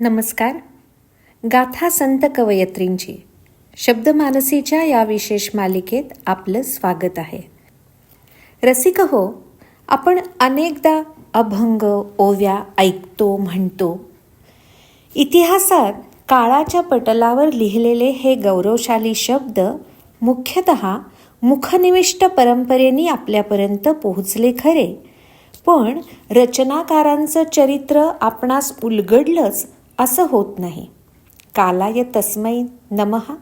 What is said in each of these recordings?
नमस्कार. गाथा संत कवयत्रींची शब्दमानसीच्या या विशेष मालिकेत आपलं स्वागत आहे. रसिक हो आपण अनेकदा अभंग ओव्या ऐकतो म्हणतो. इतिहासात काळाच्या पटलावर लिहिलेले हे गौरवशाली शब्द मुख्यतः मुखनिविष्ट परंपरेने आपल्यापर्यंत पोहोचले खरे. पण रचनाकारांचं चरित्र आपणास उलगडलंच असं होत नाही. कालाय तस्मै नमहा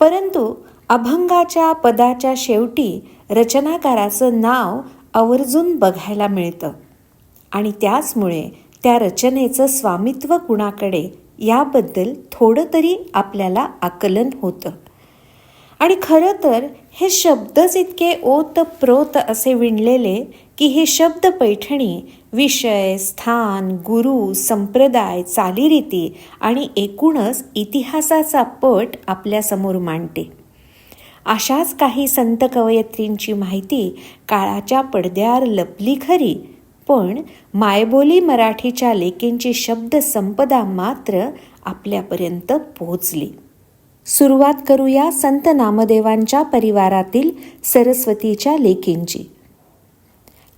परंतु अभंगाच्या पदाच्या शेवटी रचनाकाराचं नाव आवर्जून बघायला मिळतं. आणि त्याचमुळे त्या रचनेचं स्वामित्व कुणाकडे याबद्दल थोडं तरी आपल्याला आकलन होतं. आणि खरं तर हे शब्दच इतके ओत प्रोत असे विणलेले की हे शब्द पैठणी विषय स्थान गुरु संप्रदाय चालीरीती आणि एकूणच इतिहासाचा पट आपल्यासमोर मांडते. अशाच काही संत कवयत्रींची माहिती काळाच्या पडद्यावर लपली खरी पण मायबोली मराठीच्या लेकींची शब्द संपदा मात्र आपल्यापर्यंत पोहोचली. सुरुवात करूया संत नामदेवांच्या परिवारातील सरस्वतीच्या लेकींची.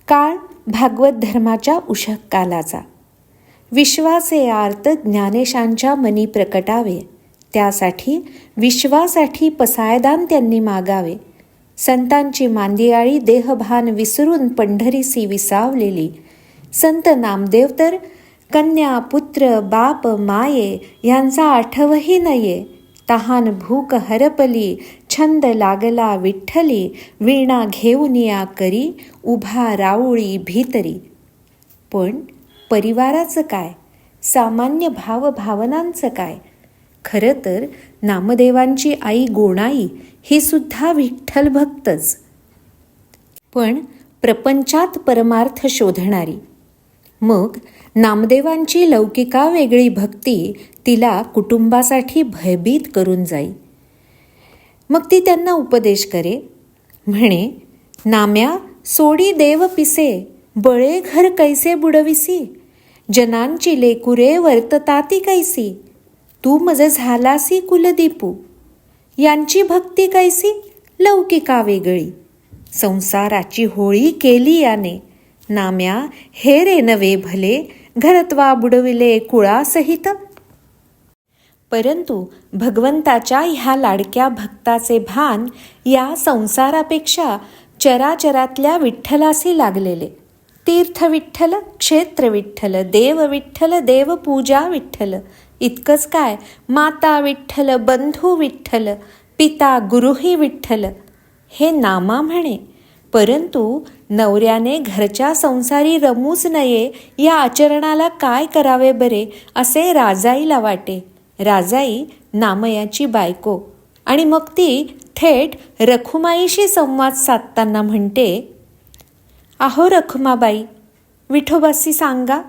काळ भागवत धर्माच्या उषक कालाचा विश्वासे आर्त ज्ञानेशांच्या मनी प्रकटावे. त्यासाठी विश्वासाठी पसायदान त्यांनी मागावे. संतांची मांदियाळी देहभान विसरून पंढरीसी विसावलेली. संत नामदेव तर कन्या पुत्र बाप माये यांचा आठवही नये तहान भूक हरपली छंद लागला विठ्ठली वीणा घेऊनिया करी उभा राऊळी भीतरी. पण परिवाराचं काय? सामान्य भावभावनांचं काय? खरं तर नामदेवांची आई गोणाई ही सुद्धा विठ्ठल भक्तच. पण प्रपंचात परमार्थ शोधणारी. मग नामदेवांची लौकिका वेगळी भक्ती तिला कुटुंबासाठी भयभीत करून जाई. मग ती त्यांना उपदेश करे म्हणे नाम्या सोडी देव पिसे बळे घर कैसे बुडविसी जनांची लेकुरे वर्तताती कैसी तू मज झालासी कुलदीपू यांची भक्ती कैसी लौकिका वेगळी संसाराची होळी केली याने नाम्या हे रे नवे भले घरत्वा बुडविले कुळासहित परंतु भगवंताच्या ह्या लाडक्या भक्ताचे भान या संसारापेक्षा चराचरातल्या विठ्ठलासी लागलेले तीर्थ विठ्ठल क्षेत्र विठ्ठल देव विठ्ठल देवपूजा विठ्ठल इतकंच काय माता विठ्ठल बंधू विठ्ठल पिता गुरुही विठ्ठल हे नामा म्हणे परंतु नवऱ्याने घरच्या संसारी रमूच नये या आचरणाला काय करावे बरे असे राजाईला वाटे. राजाई नामयाची बायको. आणि मग ती थेट रखुमाईशी संवाद साधताना म्हणते अहो रखुमाबाई विठोबासी सांगा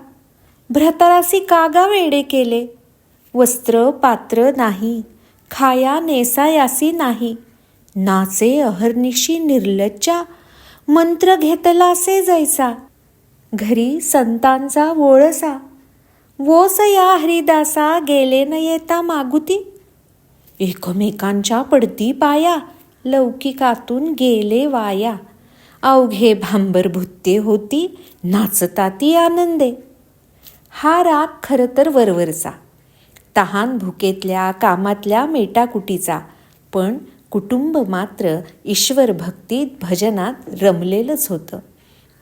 भ्रतरासी कागा वेडे केले? वस्त्र पात्र नाही खाया नेसायासी नाही नाचे अहर्निशी निर्लज्जा मंत्र घेतलासे जायचा. घरी संतांचा वोळसा. वोस या हरिदासा गेले न येता मागुती. एकमेकांच्या पडती पाया लौकिकातून गेले वाया. अवघे भांबर भुत्ते होती नाचता ती आनंदे. हा राग खरं तर वरवरचा. तहान भुकेतल्या कामातल्या मेटाकुटीचा. पण कुटुंब मात्र ईश्वर भक्तीत भजनात रमलेलंच होतं.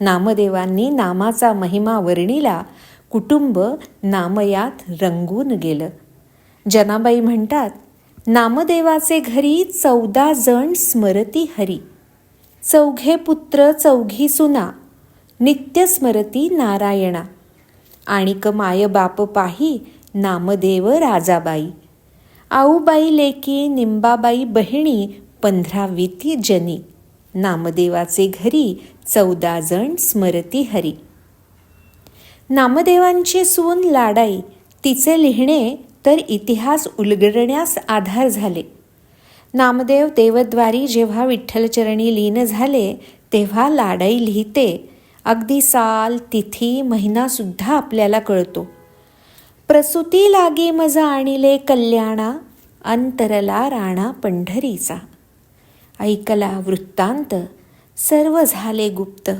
नामदेवांनी नामाचा महिमा वर्णिला कुटुंब नामयात रंगून गेलं. जनाबाई म्हणतात नामदेवाचे घरी चौदा जण स्मरती हरी. चौघे पुत्र चौघी सुना. नित्य स्मरती नारायणा. आणिक माय बाप पाही नामदेव राजाबाई. आऊबाई लेकी निंबाबाई बहिणी पंधरावीती जनी. नामदेवाचे घरी चौदा जण स्मरती हरी. नामदेवांची सून लाडाई तिचे लिहिणे तर इतिहास उलगडण्यास आधार झाले. नामदेव देवद्वारी जेव्हा विठ्ठलचरणी लीन झाले तेव्हा लाडाई लिहिते अगदी साल तिथी महिनासुद्धा आपल्याला कळतो. प्रसूती लागे मज आणिले कल्याणा अंतरला राणा पंढरीचा. ऐकला वृत्तांत सर्व झाले गुप्त.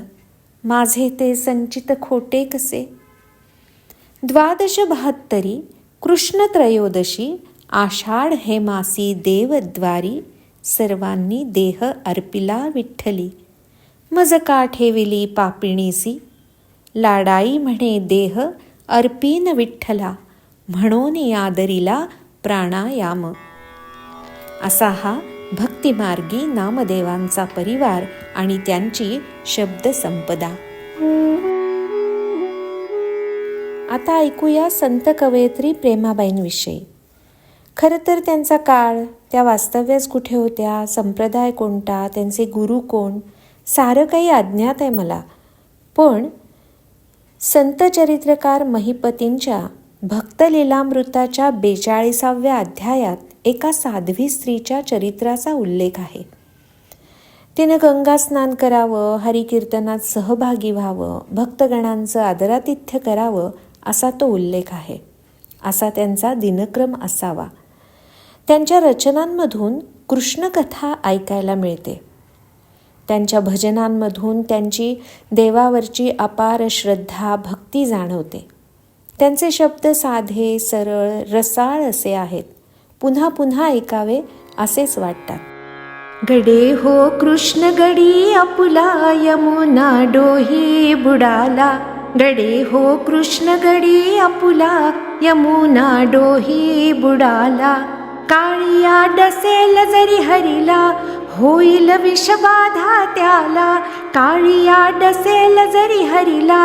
माझे ते संचित खोटे कसे? द्वादश बहात्तरी कृष्ण त्रयोदशी आषाढ हे मासी देवद्वारी सर्वांनी देह अर्पिला विठ्ठली. मज का ठेविली पापिणीसी. लाडाई म्हणे देह अर्पीन विठ्ठला म्हणून यादरीला प्राणायाम. असा हा भक्तिमार्गी नामदेवांचा परिवार आणि त्यांची शब्दसंपदा. आता ऐकूया संत कवयित्री प्रेमाबाईंविषयी. खरं तर त्यांचा काळ त्या वास्तव्यास कुठे होत्या संप्रदाय कोणता त्यांचे गुरु कोण सारं काही अज्ञात आहे मला. पण संत चरित्रकार महिपतींच्या भक्तलीलामृताच्या बेचाळीसाव्या अध्यायात एका साध्वी स्त्रीच्या चरित्राचा उल्लेख आहे. तिनं गंगा स्नान करावं हरिकीर्तनात सहभागी व्हावं भक्तगणांचं आदरातिथ्य करावं असा तो उल्लेख आहे. असा त्यांचा दिनक्रम असावा. त्यांच्या रचनांमधून कृष्णकथा ऐकायला मिळते. त्यांच्या भजनांमधून त्यांची देवावरची अपार श्रद्धा भक्ती जाणवते. त्यांचे शब्द साधे सरळ रसाळ असे आहेत. पुन्हा पुन्हा ऐकावे असेच वाटतात. गडे हो कृष्ण गडी अपुला यमुना डोही बुडाला. गडे हो कृष्ण गडी अपुला यमुना डोही बुडाला. काळिया डसेल जरी हरिला होईल विषबाधा त्याला काळिया डसेल जरी हरिला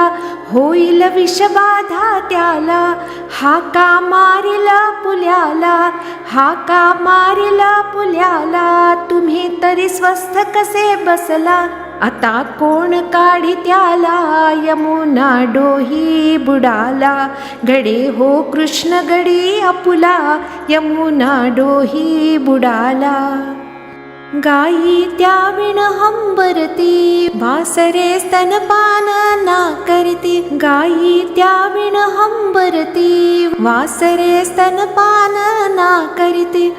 होईल विषबाधा त्याला हाका मारिला पुल्याला हाका मारिला पुल्याला तुम्ही तरी स्वस्थ कसे बसला? आता कोण काढी त्याला यमुना डोही बुडाला गडे हो कृष्ण गडी अपुला यमुना डोही बुडाला. गायी त्या विण हंबरती वासरे स्तनपान ना करती. गायी त्या विण हंबरती वासरे स्तनपान ना करती.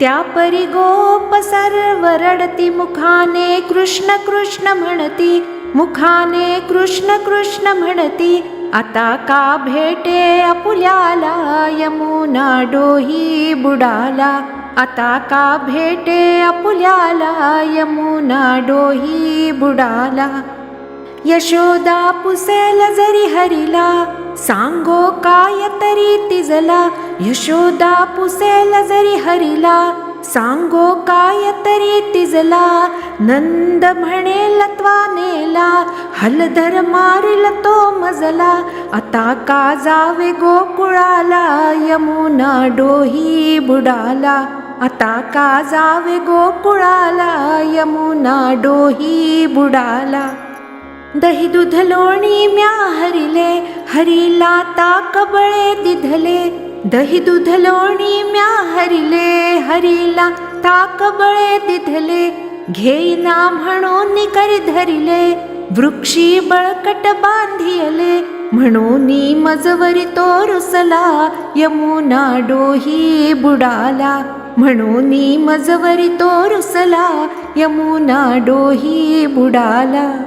त्या परी गोप सर्व रडती मुखाने कृष्ण कृष्ण म्हणती. मुखाने कृष्ण कृष्ण म्हणती आता का भेटे अपुल्याला यमुना डोही बुडाला. आता का भेटे अपुल्याला यमुना डोही बुडाला. यशोदा पुसेल जरी हरिला सांगो काय तरी तिजला. यशोदा पुसेल जरी हरिला सांगो काय तरी तिजला. नंद म्हणेल त्वानेला हलधर मारिल तो मजला. आता का जावे गोकुळाला यमुना डोही बुडाला. आता का जावे गोकुळाला यमुना डोही बुडाला. दही दूध लोणी म्या हरिले हरिला ता कबळे दिधले. दही दूध लोणी म्या हरिले हरिला ता कबळे दिधले. घेईना म्हणून कर धरिले वृक्षी बळकट बांधियले. म्हणून मजवरी तो रुसला यमुना डोही बुडाला. म्हणून मजवरी तो रुसला यमुना डोही बुडाला.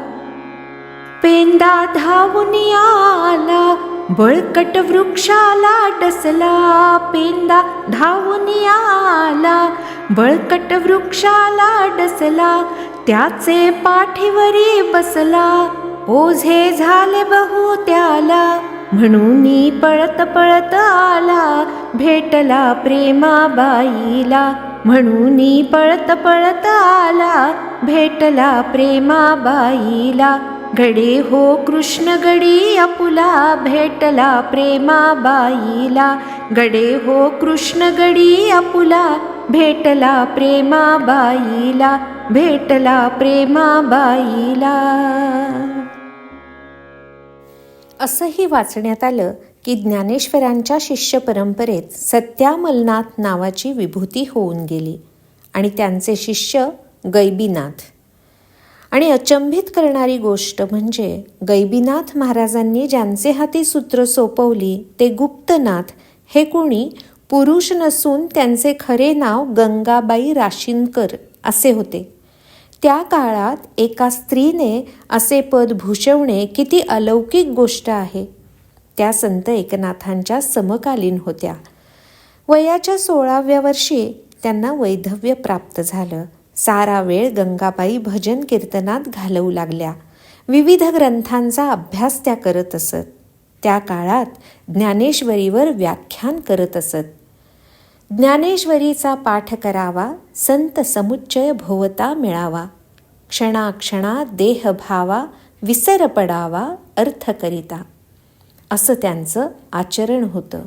पेंदा धावून आला बळकट वृक्षाला डसला. पेंदा धावून आला बळकट वृक्षाला डसला. त्याचे पाठीवरी बसला ओझे झाले बहु त्याला. म्हणून पळत पळत आला भेटला प्रेमाबाईला. म्हणून पळत पळत आला भेटला प्रेमाबाईला. गडे हो कृष्ण गडी अपुला भेटला प्रेमाबाईला. गडे हो कृष्ण गडी अपुला भेटला प्रेमाबाईला. भेटला प्रेमाबाईला. असंही वाचण्यात आलं की ज्ञानेश्वरांच्या शिष्य परंपरेत सत्यामलनाथ नावाची विभूती होऊन गेली आणि त्यांचे शिष्य गैबीनाथ. आणि अचंबित करणारी गोष्ट म्हणजे गैबीनाथ महाराजांनी ज्यांचे हाती सूत्र सोपवली ते गुप्तनाथ हे कोणी पुरुष नसून त्यांचे खरे नाव गंगाबाई राशीनकर असे होते. त्या काळात एका स्त्रीने असे पद भूषवणे किती अलौकिक गोष्ट आहे. त्या संत एकनाथांच्या समकालीन होत्या. वयाच्या सोळाव्या वर्षी त्यांना वैधव्य प्राप्त झालं. सारा वेळ गंगाबाई भजन कीर्तनात घालवू लागल्या. विविध ग्रंथांचा अभ्यास त्या करत असत. त्या काळात ज्ञानेश्वरीवर व्याख्यान करत असत. ज्ञानेश्वरीचा पाठ करावा संत समुच्चय भोवता मिळावा. क्षणाक्षणा देह भावा विसर पडावा अर्थ करिता. असं त्यांचं आचरण होतं.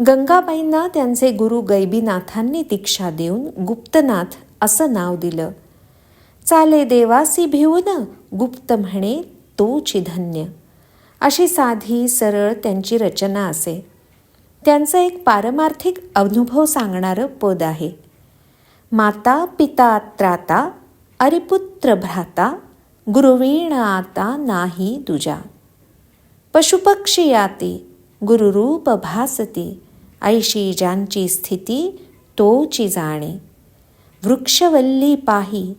गंगाबाईंना त्यांचे गुरु गैबीनाथांनी दीक्षा देऊन गुप्तनाथ असं नाव दिलं. चाले देवासी भिवून गुप्त म्हणे तोची धन्य अशी साधी सरळ त्यांची रचना असे. त्यांचं एक पारमार्थिक अनुभव सांगणारं पद आहे. माता पिता त्राता अरिपुत्र भ्राता गुरुवीण आता नाही तुझ्या. पशुपक्षी याती गुरुरूप भासती ऐशी ज्यांची स्थिती तोची जाणे. वृक्षवल्ली पाही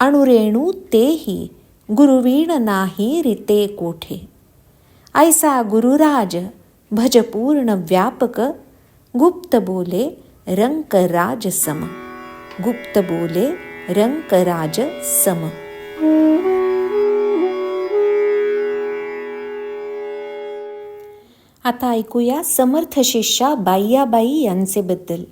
अणुरेणू तेही गुरुवीण नाही रिते कोठे. ऐसा गुरुराज भजपूर्ण व्यापक गुप्त बोले रंकराज सम गुप्त बोले रंकराज सम आता ऐकूया समर्थ शिष्या बाईयाबाई यांचे बद्दल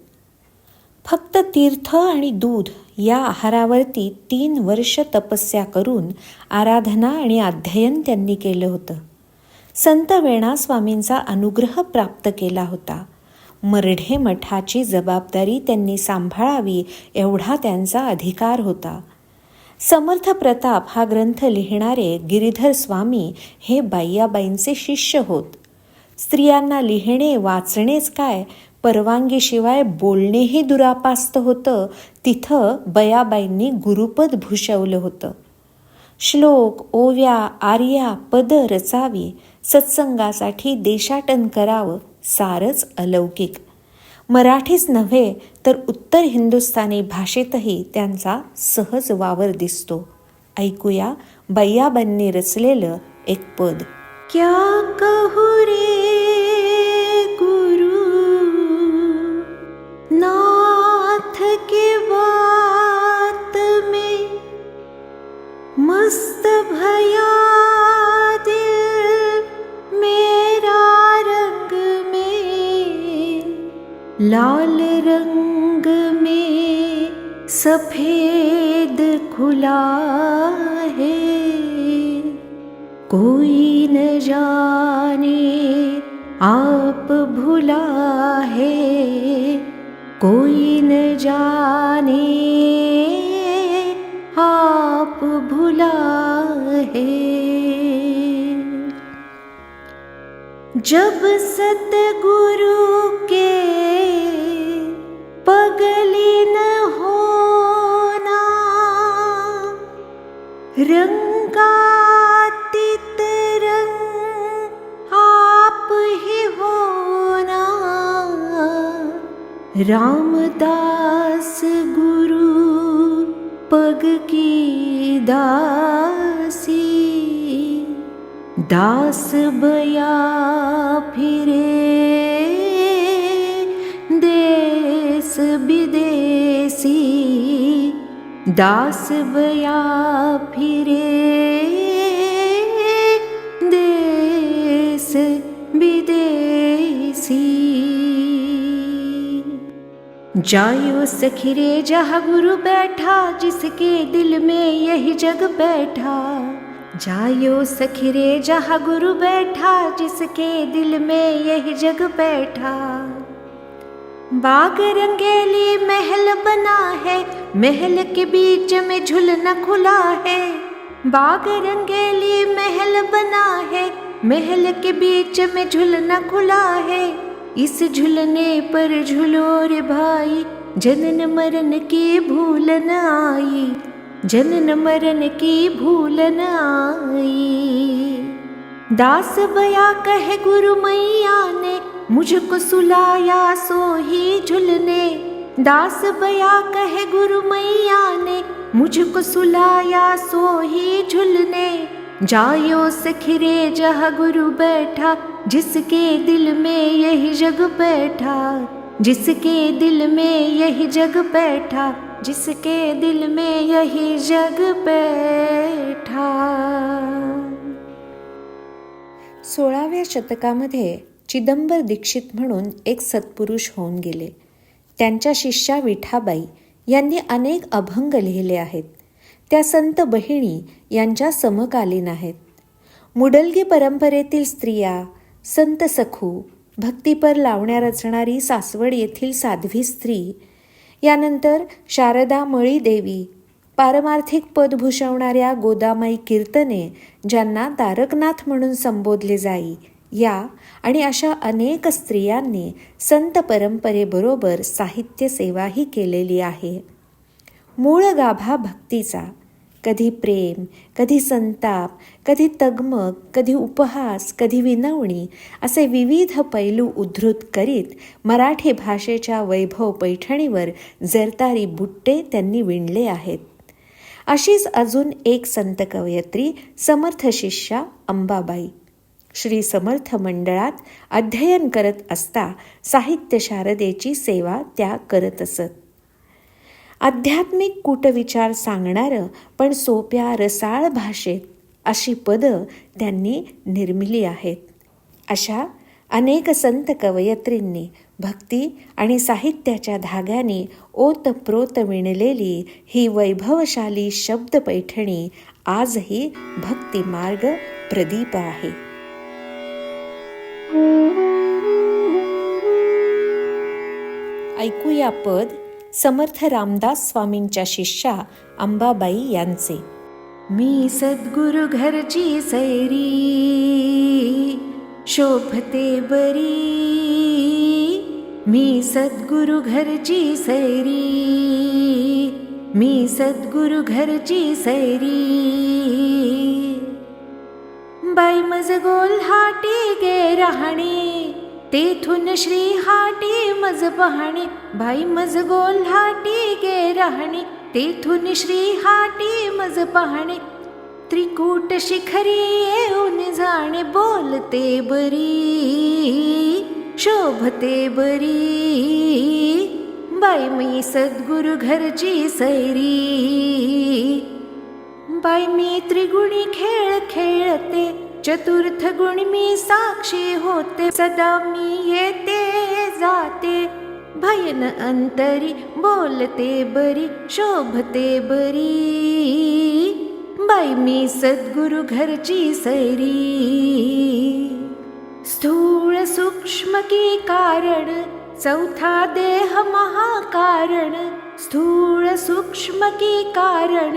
फक्त तीर्थ आणि दूध या आहारावरती तीन वर्ष तपस्या करून आराधना आणि अध्ययन त्यांनी केलं होतं. संत वेणास्वामींचा अनुग्रह प्राप्त केला होता. मरढे मठाची जबाबदारी त्यांनी सांभाळावी एवढा त्यांचा अधिकार होता. समर्थ प्रताप हा ग्रंथ लिहिणारे गिरीधर स्वामी हे बाईयाबाईंचे शिष्य होत. स्त्रियांना लिहिणे वाचणेच काय? परवानगीशिवाय बोलणेही दुरापास्त होतं. तिथं बयाबाईंनी गुरुपद भूषवलं होतं. श्लोक ओव्या आर्या पद रचावी सत्संगासाठी देशाटन करावं सारच अलौकिक. मराठीच नव्हे तर उत्तर हिंदुस्थानी भाषेतही त्यांचा सहज वावर दिसतो. ऐकूया बय्याबांनी रचलेलं एक पद. क्या कहू रे? भया दिल मेरा रंग में लाल रंग में सफेद खुला है। कोई न जाने आप भुला है। कोई न जाने जब सतगुरु के पगली न होना रंगातीत रंग आप ही होना रामदास गुरु पग की दासी दास बया फिरे देश विदेशी दास बया फिरे देश विदेशी। जायो सखिरे जहाँ गुरु बैठा जिसके दिल में यही जग बैठा। जायो सखिरे, जहाँ गुरु बैठा, जिसके दिल में यही जग बैठा। बाग रंगेली महल बना है, महल के बीच में झुलना खुला है। बाग रंगेली महल बना है, महल के बीच में झुलना खुला है। इस झुलने पर झुलो रे भाई, जनन मरण की भूल न आई। जनन मरण की भूल न आई दास बया कह गुरु मैया ने, मुझको सुलाया सो ही झुलने। दास बया कह गुरु मैया ने, मुझको सुलाया सो ही झुलने। जायो सखिरे, जह गुरु बैठा, जिसके दिल में यही जग बैठा। जिसके दिल में यही जग बैठा जिसके दिल में यही जग बैठा। सोळाव्या शतकामध्ये चिदंबर दीक्षित म्हणून एक सत्पुरुष होऊन गेले. त्यांच्या शिष्या विठाबाई यांनी अनेक अभंग लिहिले आहेत. त्या संत बहिणी यांच्या समकालीन आहेत. मुडलगी परंपरेतील स्त्रिया संत सखू भक्तिपर लावण्या रचणारी सासवड येथील साध्वी स्त्री यानंतर शारदा मळी देवी पारमार्थिक पद भूषवणाऱ्या गोदामाई कीर्तने ज्यांना तारकनाथ म्हणून संबोधले जाई या आणि अशा अनेक स्त्रियांनी संत परंपरेबरोबर साहित्य सेवाही केलेली आहे. मूळ गाभा भक्तीचा कधी प्रेम कधी संताप कधी तगमग कधी उपहास कधी विनवणी असे विविध पैलू उद्धृत करीत मराठी भाषेच्या वैभव पैठणीवर जरतारी बुट्टे त्यांनी विणले आहेत. अशीच अजून एक संत कवयत्री समर्थ शिष्या अंबाबाई. श्री समर्थ मंडळात अध्ययन करत असता साहित्य शारदेची सेवा त्या करत असत. आध्यात्मिक कूटविचार सांगणारं पण सोप्या रसाळ भाषेत अशी पदं त्यांनी निर्मिली आहेत. अशा अनेक संत कवयत्रींनी भक्ती आणि साहित्याच्या धाग्याने ओतप्रोत विणलेली ही वैभवशाली शब्द पैठणी आजही भक्तिमार्ग प्रदीप आहे. ऐकूया पद समर्थ रामदास स्वामींच्या शिष्या अंबाबाई यांचे. मी सद्गुरु घरची सैरी शोभते बरी. मी सद्गुरु घरची सैरी मी सद्गुरु घरची सैरी. बाई मज गोल हाटी गे राहणी तेथून श्री हाटी मज पाहणी बाई मज गोल्हाटी गे राहणी. तेथून श्री हाटी मज पाहणे त्रिकूट शिखरी येऊन जाणे बोलते बरी शोभते बरी. बाई मी सद्गुरु घरची सैरी बाई मी त्रिगुणी खेळ खेळते चतुर्थ गुण मी साक्षी होते सदा मी येते जाते. भयन अंतरी बोलते बरी शोभते बरी. बाई मी सद्गुरु घरची सैरी. स्थूळ सूक्ष्म की कारण चौथा देह महाकारण. स्थूळ सूक्ष्म की कारण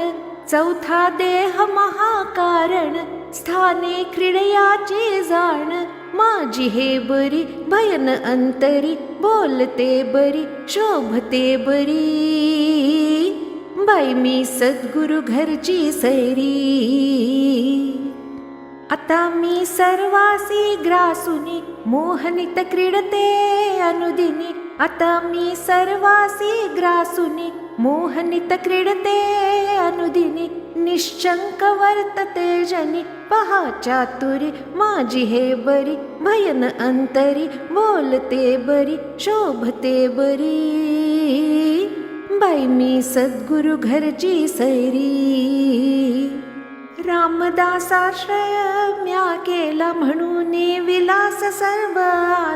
चौथा देह महाकारण. स्थाने क्रीडयाचे जाण. माझी हे बरी भयन अंतरी बोलते बरी शोभते बरी. बाई मी सद्गुरु घरची सैरी. आता मी सर्वासी ग्रासुनी मोहनित क्रीडते अनुदिनी. आता मी सर्वासी ग्रासुनी मोहनित क्रीडते अनुदिनी. निश्चंक वर्तते जनी पहा चातुरी माझी हे बरी भयन अंतरी बोलते बरी शोभते बरी। बाई मी सद्गुरु घरची सैरी। रामदासाश्रय म्या केला म्हणून विलास सर्व।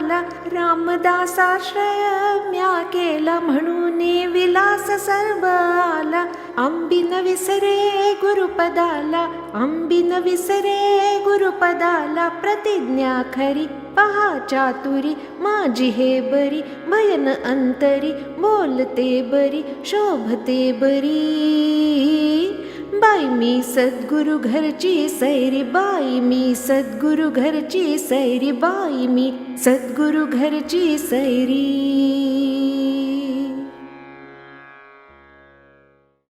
मला रामदासाश्रय म्या केला म्हणून विलास सर्व आला अंबिन विसरे गुरुपदाला अंबिन विसरे गुरुपदाला. प्रतिज्ञा खरी पहा चातुरी माझी हे बरी. भयन अंतरी बोलते बरी शोभते बरी. बाई मी सद्गुरु घरची सैरी बाई मी सद्गुरु घरची सैरी बाई मी सद्गुरु घरची सैरी.